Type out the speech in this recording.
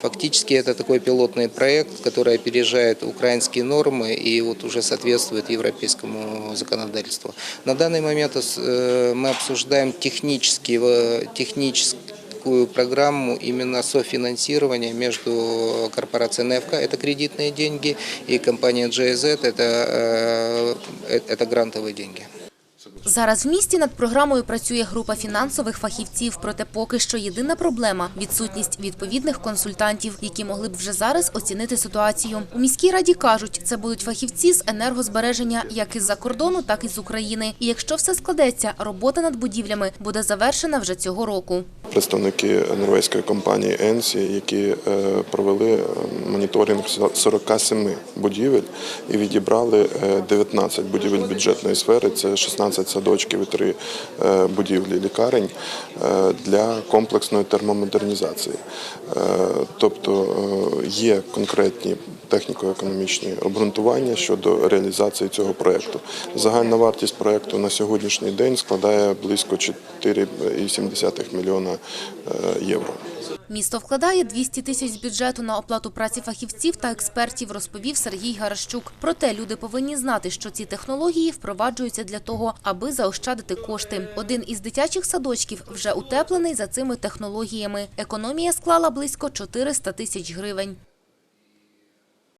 Фактически это такой пилотный проект, который опережает украинские нормы и вот уже соответствует европейскому законодательству. На данный момент э, мы обсуждаем технически, э, программу именно софинансирования между корпорацией «Невка» – это кредитные деньги, и компанией GIZ – это, э, это грантовые деньги. Зараз в місті над програмою працює група фінансових фахівців, проте поки що єдина проблема – відсутність відповідних консультантів, які могли б вже зараз оцінити ситуацію. У міській раді кажуть, це будуть фахівці з енергозбереження як із-за кордону, так і з України. І якщо все складеться, робота над будівлями буде завершена вже цього року. представники норвезької компанії Енсі, які е, провели е, моніторинг 47 будівель і відібрали е, 19 будівель бюджетної сфери. Це 16 садочків і 3 е, будівлі лікарень е, для комплексної термомодернізації. Е, Тобто є конкретні техніко-економічні обґрунтування щодо реалізації цього проєкту. Загальна вартість проєкту на сьогоднішній день складає близько 4,7 мільйона євро. Місто вкладає 200 тисяч з бюджету на оплату праці фахівців та експертів, розповів Сергій Гаращук. Проте люди повинні знати, що ці технології впроваджуються для того, аби заощадити кошти. Один із дитячих садочків вже утеплений за цими технологіями. Економія склала близько 400 тисяч гривень.